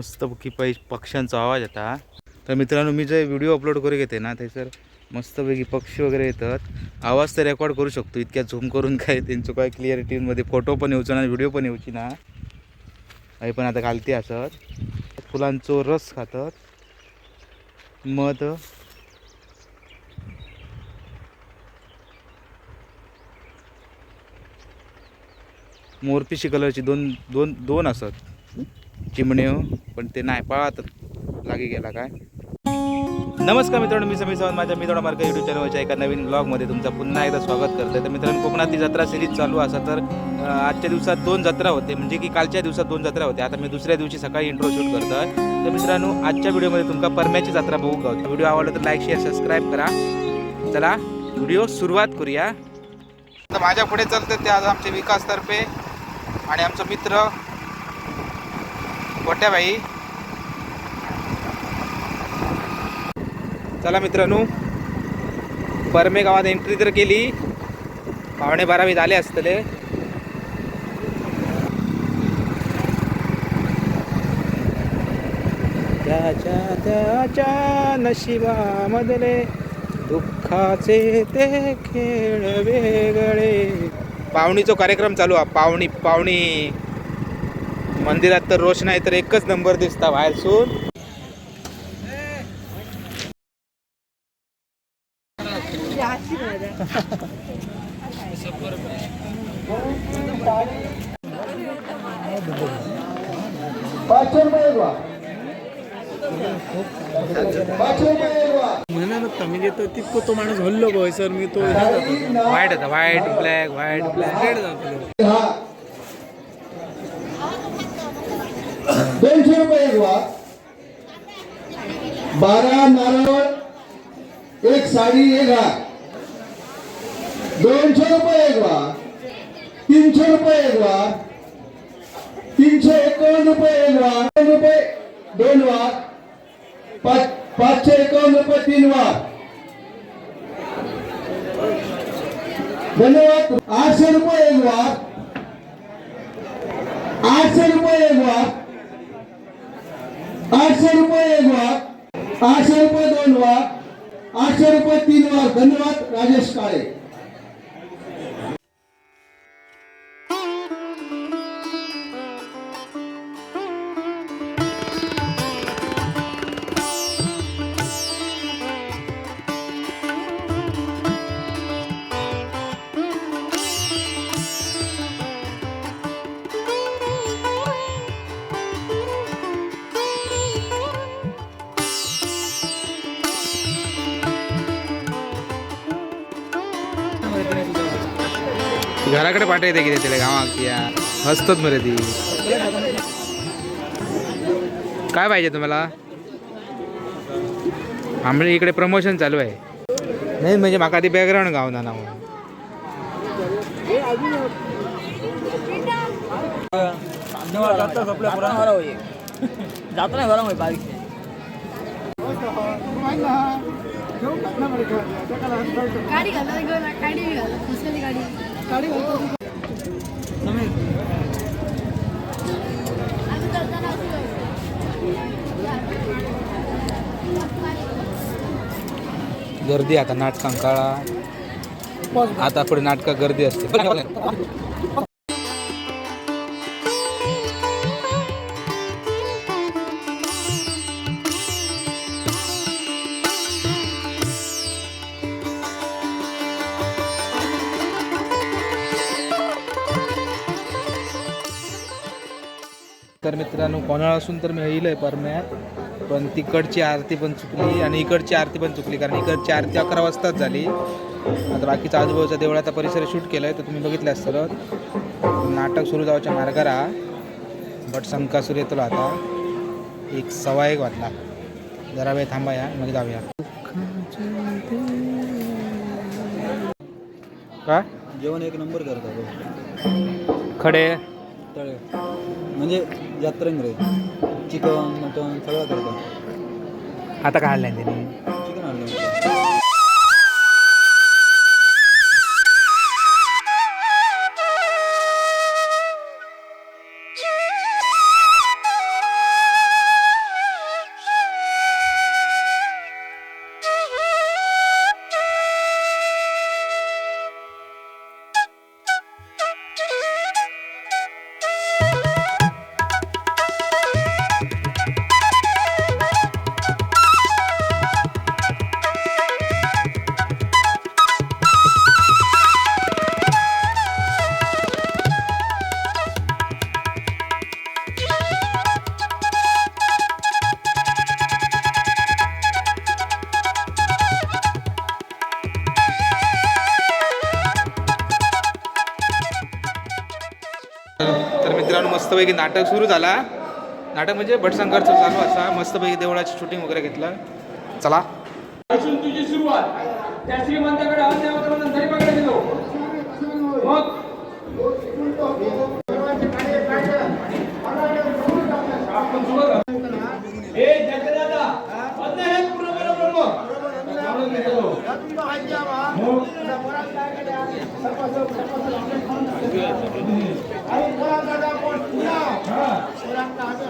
मस्त की पै पक्ष्यांचा आवाज येता. तर मित्रांनो मी जे व्हिडिओ अपलोड करू घेते ना थंयसर मस्तपैकी पक्षी वगैरे येतात. आवाज तर रेकॉर्ड करू शकतो इतक्या झूम करून काय त्यांचं काय क्लिअरिटीमध्ये फोटो पण येऊचं ना व्हिडिओ पण येऊची ना. हे पण आता घालते असत फुलांचो रस खातात. मध. मोरपिशी कलरची दोन दोन दोन असत चिमण्यो पण ते नाही पळात. लागे गेला काय? नमस्कार मित्रांनो मी समीर सावंत माझ्या मित्रांनो मार्ग युट्यूब चॅनलच्या एका नवीन ब्लॉगमध्ये तुमचं पुन्हा एकदा स्वागत करतोय. तर मित्रांनो कोकणातली जत्रा सिरीज चालू असा तर आजच्या दिवसात दोन जत्रा होते. म्हणजे की कालच्या दिवसात दोन जत्रा होते. आता मी दुसऱ्या दिवशी सकाळी इंट्रो शूट करतोय. तर मित्रांनो आजच्या व्हिडिओमध्ये तुमका परम्याची जत्रा बघू गावते व्हिडिओ आवडला तर लाईक शेअर सबस्क्राईब करा. चला व्हिडिओ सुरुवात करूया. तर माझ्या पुढे चालतं ते आज आमचे विकास तर्फे आणि आमचा मित्र गोट्याबाई चला मित्रांनो परमे गावात एंट्री तर केली. पावणे बारावी झाले असतले. त्याच्या त्याच्या नशिबामधले दुःखाचे ते खेळ वेगळे. पावणीचा कार्यक्रम चालू आहे. पावणी पावणी. मंदिरात तर रोषणाई तर एकच नंबर दिसता बाहेर सून पाचशे रुपये एक वा. पाचशे रुपये एक वा. म्हणणार होता म्हणजे तो तितकं तो माणूस हल्लो गोय सर मी तो. व्हाईट होता white black white black red जातो दोनशे रुपये एक वा बारा नारळ एक साडी एक हार. दोनशे रुपये एक वा तीनशे रुपये एक वा तीनशे एकावन्न रुपये एक वा दोन रुपये दोन वाघ. पाच पाचशे एकावन्न रुपये तीन वाघ. धन्यवाद. आठशे रुपये एक वाघ. आठशे रुपये एक वाघ. आठशे रुपये एक वाघ आठशे रुपये दोन वाघ आठशे रुपये तीन वाघ. धन्यवाद राजेश काळे. घराकडे पाठवते की त्याला गावात? या. हसतात मरे ती. काय पाहिजे तुम्हाला? आमच्या इकडे प्रमोशन चालू आहे. नाही म्हणजे माका ती बॅकग्राऊंड गावना ना म्हणून. जातो नाही बरं बारीक गाडी. गर्दी आता नाटकां काळा आता पुढे नाटका गर्दी असते. मित्रांनो कोणाला असून तर मी येईल आहे परम्यात. पण तिकडची आरती पण चुकली आणि इकडची आरती पण चुकली कारण इकडची आरती अकरा वाजताच झाली. आता बाकीचा आजूबाजूचा देवळाचा परिसर शूट केलं आहे तर तुम्ही बघितलं असतं नाटक सुरू जावाच्या मार्गार हा बट संकासूर येतो आता. एक सवा एक वाजला. जरा वेळ थांबा या मग जाऊया. का? जेवण एक नंबर करतात खडे. तळे. म्हणजे यात्रेन रे चिकन मटन सगळं करतात. आता काय आणलंय त्यांनी? मस्तपैकी नाटक सुरू झाला. नाटक म्हणजे भटशंकरचं चालू असा. मस्तपैकी देवळाची शूटिंग वगैरे घेतलं. चला. अजून तुझी सुरुवात. त्या श्रीमंताकडे अवधान तरी पकडे गेलो मग? हे जगदादा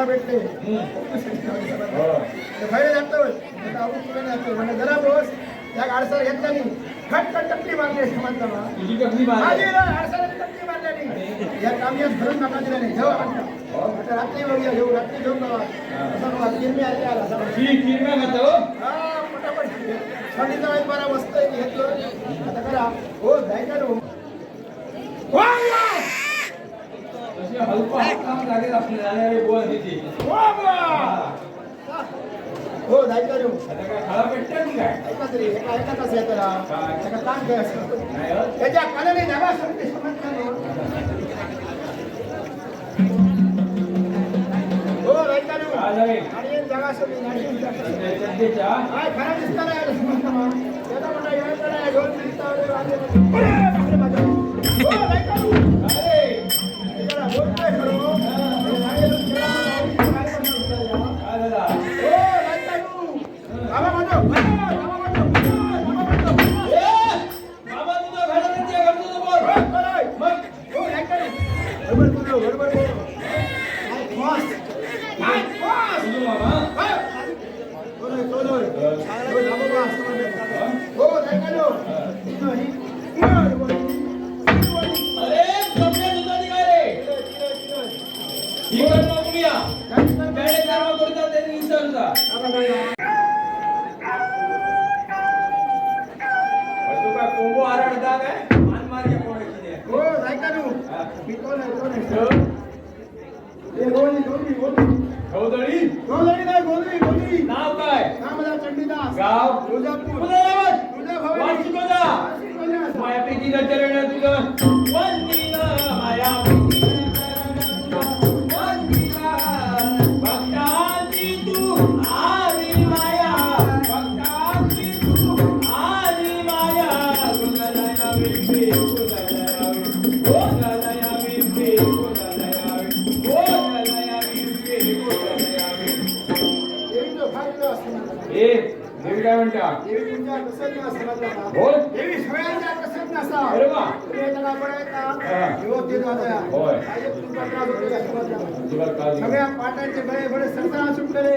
धक्का भेटले. बाहेर जातो म्हणजे जरा बस. त्या गाडसाला घेतला नाही. खटखट टपली मारली टपली या कामी भरून नका दिला नाही. रात्री बघूया घेऊ रात्री घेऊन जावा असा किरमी आले आला असा एक बारा मस्त घेतलं. आता करा. हो जायचं हो हो जायचं रे ऐकाच रे हे ऐकाच असेल त्याचा काम काय असतं त्याच्या कानाने जागा समजते हो रे आणि जागा समजते नाही त्याला खरा दिसता नाही आलं समजतं त्याचा म्हणा यायचं नाही गवळी गवळी गवदळी गवदळी नाही गोधळी गोधळी नाव काय? नामदा चंडीदास. गाव? तुळजापूर. तुळजापूर वाशी तुझा मायापैकी तुझं एक देवी काय म्हणतात देवी सगळ्यांच्या प्रसन्न असा होय. सगळ्या पाटाचे बळे बळे सरकार सुटलेले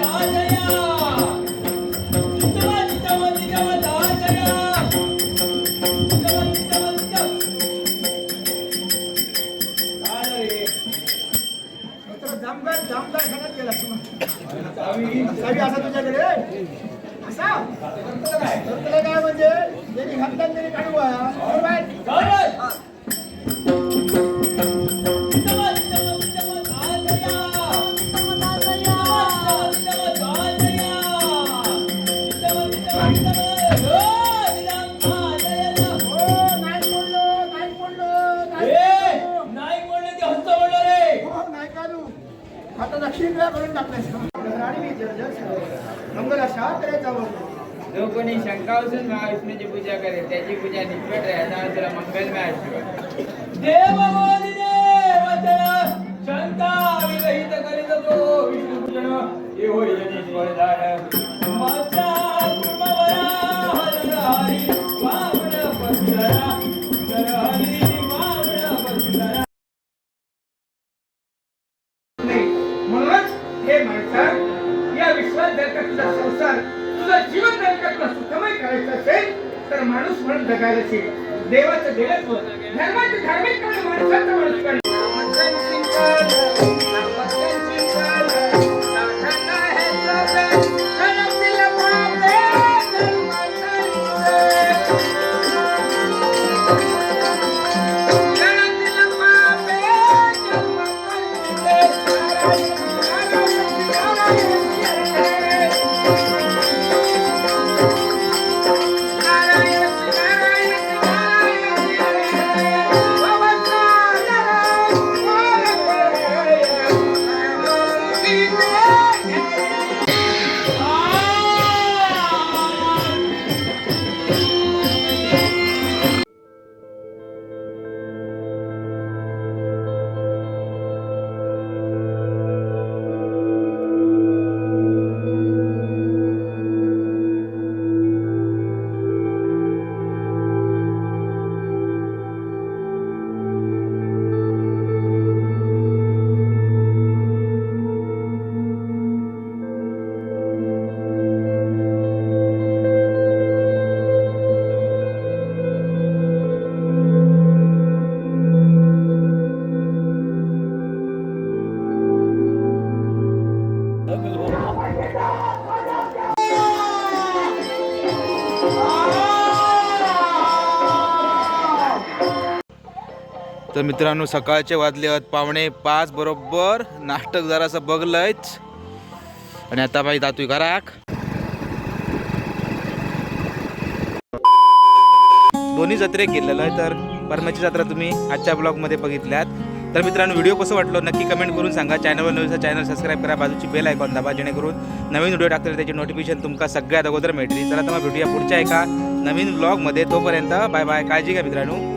असा तुझ्याकडे? असा? काय काय म्हणजे? त्यांनी घातला तरी हो, काढू. बाहेर Gracias. મંગલા શા કરે ચાલો લોકોની શંકાઓ છે મહાવિષ્ણુજી પૂજા કરે તેજી પૂજા નિષ્ફળ રહે હતા જરા મંગલમય આશીર્વાદ શંકા વિરહિત કરી દો વિષ્ણુ પૂજન એવો જ નિષ્ફળ થાય तर मित्रांनो सकाळचे वाजले आहेत पावणे पाच बरोबर. नाटक जरासं बघलंयच. आणि आता बाई जातोय घराक. दोन्ही जत्रे केलेलं आहे तर परमाची जत्रा तुम्ही आजच्या ब्लॉगमध्ये बघितल्यात. तर मित्रांनो व्हिडिओ कसं वाटलो नक्की कमेंट करून सांगा. चॅनलवर नवीन चॅनल सबस्क्राईब करा. बाजूची बेल आयकॉन दाबा जेणेकरून नवीन व्हिडिओ टाकतात त्याची नोटिफिकेशन तुमका सगळ्यात अगोदर मिळतील. चला तर मग भेटूया पुढच्या एका नवीन ब्लॉगमध्ये तोपर्यंत बाय बाय. काळजी घ्या मित्रांनो.